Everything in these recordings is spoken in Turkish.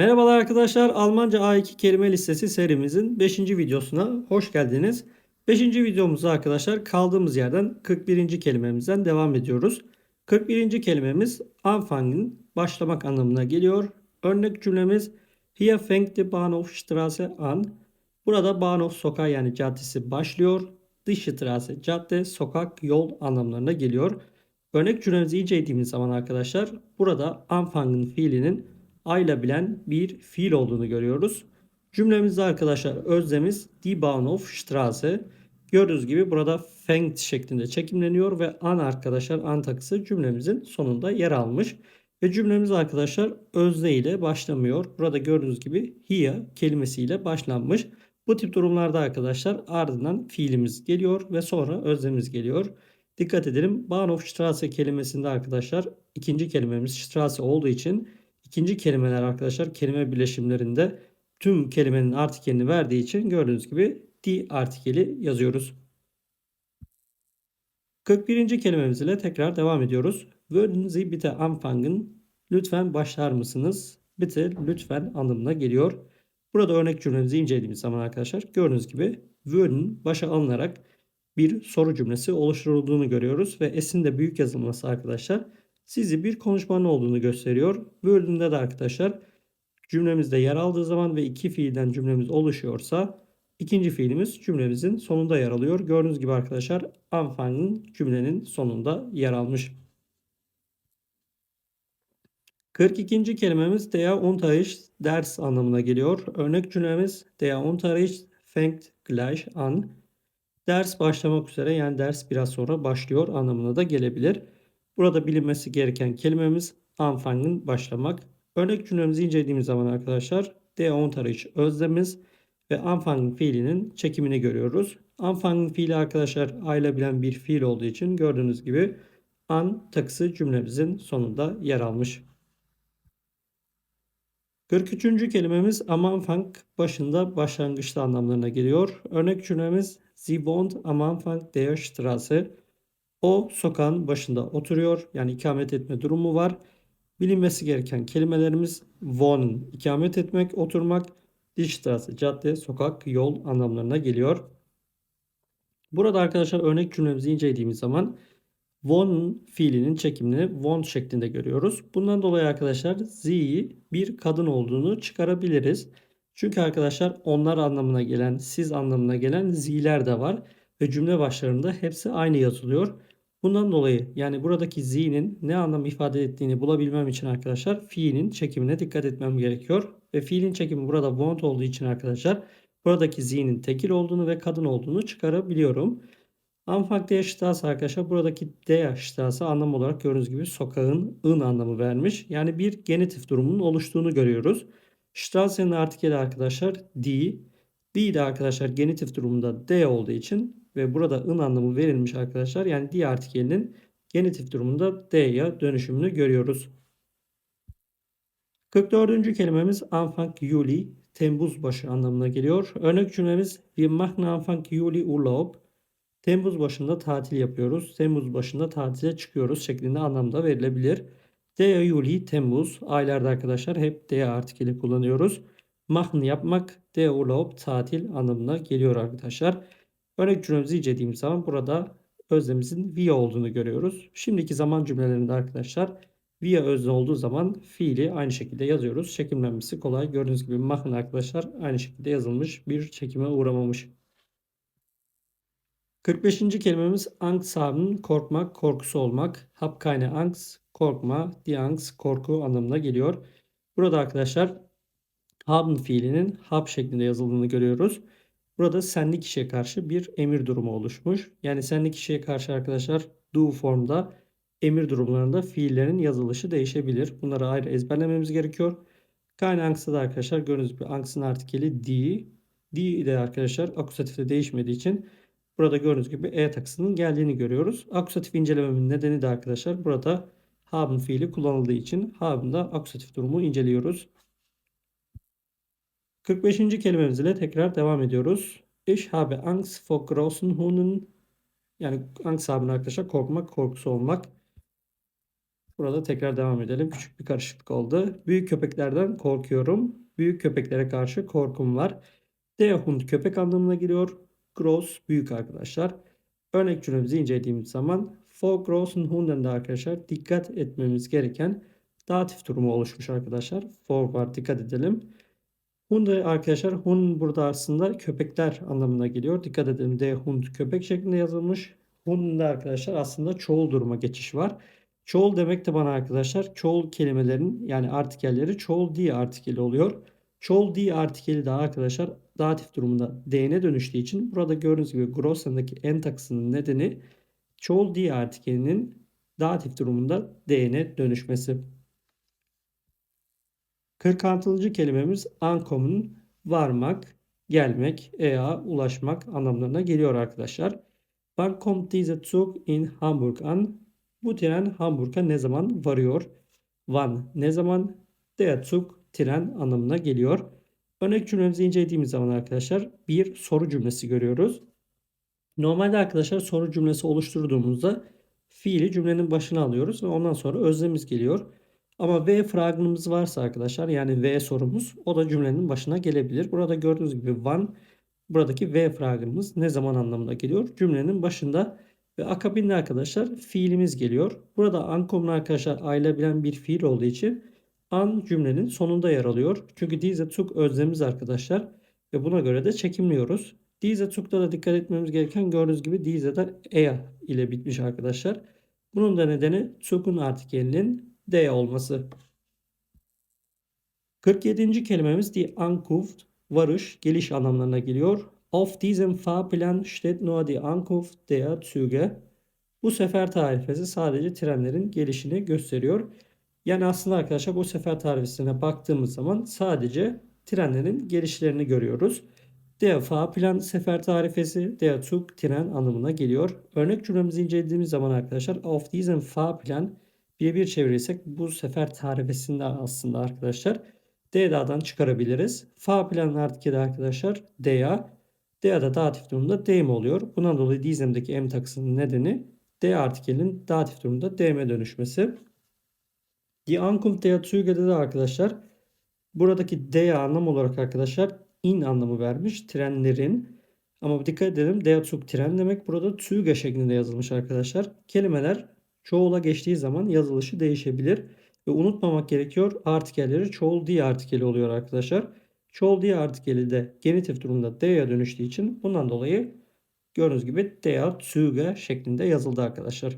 Merhabalar arkadaşlar. Almanca A2 kelime listesi serimizin 5. videosuna hoş geldiniz. 5. videomuzda arkadaşlar kaldığımız yerden 41. kelimemizden devam ediyoruz. 41. kelimemiz anfangen başlamak anlamına geliyor. Örnek cümlemiz Hier fängt die Bahnhofstraße an. Burada Bahnhof sokağı yani caddesi başlıyor. Die Straße cadde, sokak, yol anlamlarına geliyor. Örnek cümlemizi incelediğimiz zaman arkadaşlar burada anfangen fiilinin ayla bilen bir fiil olduğunu görüyoruz. Cümlemizde arkadaşlar özlemiz Die Bahnhofstraße. Gördüğünüz gibi burada fängt şeklinde çekimleniyor ve an arkadaşlar an takısı cümlemizin sonunda yer almış. Ve cümlemiz arkadaşlar özne ile başlamıyor. Burada gördüğünüz gibi here kelimesiyle başlanmış. Bu tip durumlarda arkadaşlar ardından fiilimiz geliyor ve sonra özlemimiz geliyor. Dikkat edelim Bahnhofstraße kelimesinde arkadaşlar ikinci kelimemiz Straße olduğu için ikinci kelimeler arkadaşlar kelime birleşimlerinde tüm kelimenin artikelini verdiği için gördüğünüz gibi di artikeli yazıyoruz. 41. kelimemiz ile tekrar devam ediyoruz. Würden Sie bitte anfangen? Lütfen başlar mısınız? Bitte lütfen anlamına geliyor. Burada örnek cümlemizi incelediğimiz zaman arkadaşlar gördüğünüz gibi würden başa alınarak bir soru cümlesi oluşturulduğunu görüyoruz ve esin de büyük yazılması arkadaşlar sizi bir konuşmanın olduğunu gösteriyor. Würden'de de arkadaşlar cümlemizde yer aldığı zaman ve iki fiilden cümlemiz oluşuyorsa ikinci fiilimiz cümlemizin sonunda yer alıyor. Gördüğünüz gibi arkadaşlar anfangen cümlenin sonunda yer almış. 42. kelimemiz der Unterricht ders anlamına geliyor. Örnek cümlemiz der Unterricht fängt gleich an. Ders başlamak üzere yani ders biraz sonra başlıyor anlamına da gelebilir. Burada bilinmesi gereken kelimemiz anfangen başlamak. Örnek cümlemizi incelediğimiz zaman arkadaşlar der Unterricht özlemiz ve anfangen fiilinin çekimini görüyoruz. Anfangen fiili arkadaşlar ayla bilen bir fiil olduğu için gördüğünüz gibi an takısı cümlemizin sonunda yer almış. 43. kelimemiz am Anfang başında başlangıçta anlamlarına geliyor. Örnek cümlemiz Sie wohnt am Anfang der Straße. O sokağın başında oturuyor. Yani ikamet etme durumu var. Bilinmesi gereken kelimelerimiz wohnen, ikamet etmek, oturmak, die Straße, cadde, sokak, yol anlamlarına geliyor. Burada arkadaşlar örnek cümlemizi incelediğimiz zaman Von fiilinin çekimini von şeklinde görüyoruz. Bundan dolayı arkadaşlar z'yi bir kadın olduğunu çıkarabiliriz. Çünkü arkadaşlar onlar anlamına gelen, siz anlamına gelen z'ler de var. Ve cümle başlarında hepsi aynı yazılıyor. Bundan dolayı yani buradaki z'nin ne anlam ifade ettiğini bulabilmem için arkadaşlar fiilin çekimine dikkat etmem gerekiyor. Ve fiilin çekimi burada want olduğu için arkadaşlar buradaki z'nin tekil olduğunu ve kadın olduğunu çıkarabiliyorum. Anfang der Straße arkadaşlar buradaki der Straße anlam olarak gördüğünüz gibi sokağın ın anlamı vermiş. Yani bir genitif durumunun oluştuğunu görüyoruz. Strasse'nin artikeli arkadaşlar die. Die de arkadaşlar genitif durumunda d olduğu için ve burada ın anlamı verilmiş arkadaşlar. Yani die artikelinin genitif durumunda d'ye dönüşümünü görüyoruz. 44. kelimemiz Anfang Juli, Temmuz başı anlamına geliyor. Örnek cümlemiz Wir machen Anfang Juli Urlaub. Temmuz başında tatil yapıyoruz. Temmuz başında tatile çıkıyoruz şeklinde anlamda verilebilir. D, Juli, Temmuz aylarda arkadaşlar hep D artikeli kullanıyoruz. Machen yapmak, D urlaub tatil anlamına geliyor arkadaşlar. Örnek cümlemizi incelediğimiz zaman burada özlemimizin wir olduğunu görüyoruz. Şimdiki zaman cümlelerinde arkadaşlar wir özne olduğu zaman fiili aynı şekilde yazıyoruz. Çekimlenmesi kolay. Gördüğünüz gibi machen arkadaşlar aynı şekilde yazılmış bir çekime uğramamış. 45. kelimemiz Angst haben, korkmak, korkusu olmak. Hab keine Angst, korkma, die Angst, korku anlamına geliyor. Burada arkadaşlar haben fiilinin hab şeklinde yazıldığını görüyoruz. Burada senli kişiye karşı bir emir durumu oluşmuş. Yani senli kişiye karşı arkadaşlar do formda emir durumlarında fiillerin yazılışı değişebilir. Bunları ayrı ezberlememiz gerekiyor. Keine Angst'ta da arkadaşlar gördüğünüz gibi Angst'ın artikeli die. Die de arkadaşlar akusatifte değişmediği için Burada gördüğünüz gibi E takısının geldiğini görüyoruz. Akusatif incelememin nedeni de arkadaşlar burada haben fiili kullanıldığı için haben'da akusatif durumu inceliyoruz. 45. kelimemiz ile tekrar devam ediyoruz. Ich habe Angst vor großen Hunden. Yani Angst haben arkadaşlar korkmak, korkusu olmak. Burada tekrar devam edelim. Küçük bir karışıklık oldu. Büyük köpeklerden korkuyorum. Büyük köpeklere karşı korkum var. Der Hund köpek anlamına geliyor. Gross büyük arkadaşlar. Örnek cümlemizi incelediğimiz zaman for großen Hunden de arkadaşlar dikkat etmemiz gereken datif durumu oluşmuş arkadaşlar. For var dikkat edelim. Hunde arkadaşlar Hun burada aslında köpekler anlamına geliyor. Dikkat edelim de Hund köpek şeklinde yazılmış. Hunde arkadaşlar aslında çoğul duruma geçiş var. Çoğul demek de bana arkadaşlar çoğul kelimelerin yani artikelleri çoğul di artikeli oluyor. Çoğul di artikeli de arkadaşlar datif durumunda d'ne dönüştüğü için burada gördüğünüz gibi Grossen'daki en takısının nedeni çoğul di artikelinin datif durumunda d'ne dönüşmesi. 46. kelimemiz ankommen varmak, gelmek, ea ulaşmak anlamlarına geliyor arkadaşlar. Wann kommt dieser Zug in Hamburg an? Bu tren Hamburg'a ne zaman varıyor? Wann ne zaman? Der Zug tren anlamına geliyor. Örnek cümlemizi incelediğimiz zaman arkadaşlar bir soru cümlesi görüyoruz. Normalde arkadaşlar soru cümlesi oluşturduğumuzda fiili cümlenin başına alıyoruz ve ondan sonra özlemimiz geliyor. Ama V fragmanımız varsa arkadaşlar yani V sorumuz o da cümlenin başına gelebilir. Burada gördüğünüz gibi one buradaki V fragmanımız ne zaman anlamına geliyor? Cümlenin başında ve akabinde arkadaşlar fiilimiz geliyor. Burada ankommen arkadaşlar ayrılabilen bir fiil olduğu için an cümlenin sonunda yer alıyor. Çünkü diese Zug özlemimiz arkadaşlar ve buna göre de çekimliyoruz. Diese Zug'da da dikkat etmemiz gereken gördüğünüz gibi diese de ea ile bitmiş arkadaşlar. Bunun da nedeni Zug'un artikelinin D olması. 47. kelimemiz die Ankunft, varış, geliş anlamlarına geliyor. Auf diesem Fahrplan steht nur die Ankunft der Züge. Bu sefer tarifesi sadece trenlerin gelişini gösteriyor. Yani aslında arkadaşlar bu sefer tarifesine baktığımız zaman sadece trenlerin gelişlerini görüyoruz. Der Fahrplan sefer tarifesi, der Zug tren anlamına geliyor. Örnek cümlemizi incelediğimiz zaman arkadaşlar auf diesem Fahrplan birebir çevirirsek bu sefer tarifesinde aslında arkadaşlar DDA'dan çıkarabiliriz. Fa planın artikeli arkadaşlar DA. DA'da datif durumunda DM oluyor. Bundan dolayı dizemdeki M takısının nedeni D artikelin datif durumunda DM dönüşmesi. Die Ankunft der Züge'de de arkadaşlar buradaki D anlam olarak arkadaşlar in anlamı vermiş. Trenlerin ama dikkat edelim der Zug tren demek burada Züge şeklinde yazılmış arkadaşlar. Kelimeler çoğula geçtiği zaman yazılışı değişebilir. Ve unutmamak gerekiyor artikelleri çoğul di artikeli oluyor arkadaşlar. Çoğul di artikeli de genitif durumda D'ye dönüştüğü için bundan dolayı gördüğünüz gibi der Züge şeklinde yazıldı arkadaşlar.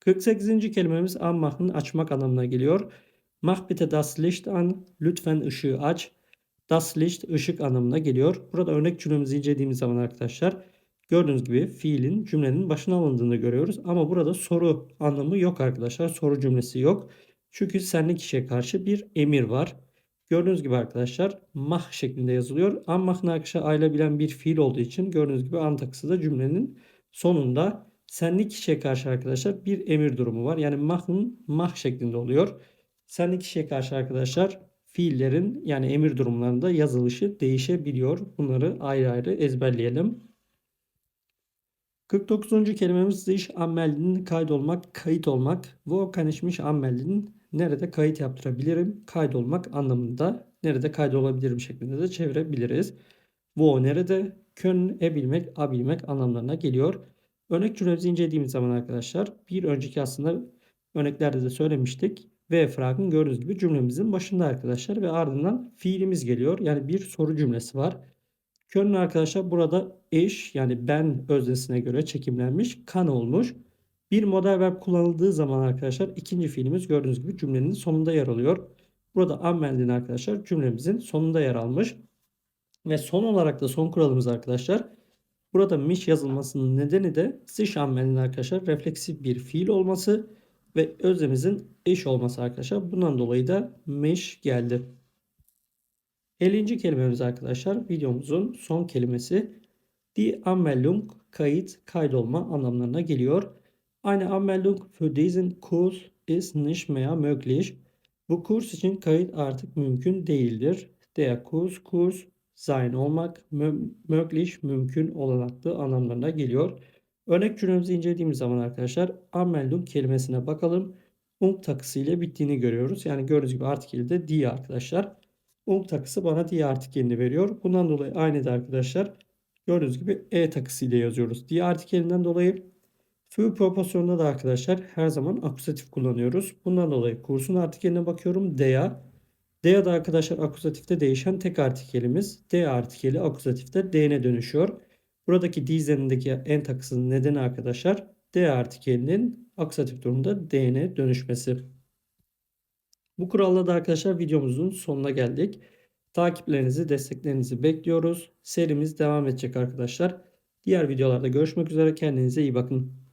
48. kelimemiz anmach'ın açmak anlamına geliyor. Mach bitte das Licht an, lütfen ışığı aç. Das Licht ışık anlamına geliyor. Burada örnek cümlemizi incelediğimiz zaman arkadaşlar Gördüğünüz gibi fiilin cümlenin başına alındığını görüyoruz. Ama burada soru anlamı yok arkadaşlar. Soru cümlesi yok. Çünkü senli kişiye karşı bir emir var. Gördüğünüz gibi arkadaşlar mah şeklinde yazılıyor. An mahın arkadaşlar ayrılabilen bir fiil olduğu için gördüğünüz gibi an takısı da cümlenin sonunda senli kişiye karşı arkadaşlar bir emir durumu var. Yani mahın mah şeklinde oluyor. Senli kişiye karşı arkadaşlar fiillerin yani emir durumlarında yazılışı değişebiliyor. Bunları ayrı ayrı ezberleyelim. 49. kelimemiz sich anmelden kaydolmak, kayıt olmak. Wo kann ich? Nerede kayıt yaptırabilirim? Kaydolmak anlamında nerede kaydolabilirim şeklinde de çevirebiliriz. Wo nerede? Können ebilmek, abilmek anlamlarına geliyor. Örnek cümlemizi incelediğimiz zaman arkadaşlar bir önceki aslında örneklerde de söylemiştik. V fragın gördüğünüz gibi cümlemizin başında arkadaşlar ve ardından fiilimiz geliyor. Yani bir soru cümlesi var. Köln arkadaşlar burada eş yani ben öznesine göre çekimlenmiş kan olmuş. Bir model verb kullanıldığı zaman arkadaşlar ikinci fiilimiz gördüğünüz gibi cümlenin sonunda yer alıyor. Burada ammeldin arkadaşlar cümlemizin sonunda yer almış. Ve son olarak da son kuralımız arkadaşlar. Burada miş yazılmasının nedeni de sich ammeldin arkadaşlar refleksif bir fiil olması ve özlemimizin eş olması arkadaşlar. Bundan dolayı da miş geldi. 50. kelimemiz arkadaşlar videomuzun son kelimesi. Die Anmeldung kayıt, kaydolma anlamlarına geliyor. Eine Anmeldung für diesen Kurs ist nicht mehr möglich. Bu kurs için kayıt artık mümkün değildir. Der Kurs, kurs, sein olmak, möglich, mümkün, olanaklı anlamlarına geliyor. Örnek cümlemizi incelediğimiz zaman arkadaşlar Anmeldung kelimesine bakalım. Ung takısı ile bittiğini görüyoruz. Yani gördüğünüz gibi artikeli de die arkadaşlar. Ung takısı bana die artikelini veriyor. Bundan dolayı aynı da arkadaşlar gördüğünüz gibi e takısı ile yazıyoruz. Die artikelinden dolayı Für proporsiyonda da arkadaşlar her zaman akusatif kullanıyoruz. Bundan dolayı kursun artikeline bakıyorum. Dea. Dea da arkadaşlar akusatifte değişen tek artikelimiz. D artikeli akusatifte D'ne dönüşüyor. Buradaki D üzerindeki en takısının nedeni arkadaşlar D artikelinin akusatif durumda D'ne dönüşmesi. Bu kuralla da arkadaşlar videomuzun sonuna geldik. Takiplerinizi, desteklerinizi bekliyoruz. Serimiz devam edecek arkadaşlar. Diğer videolarda görüşmek üzere. Kendinize iyi bakın.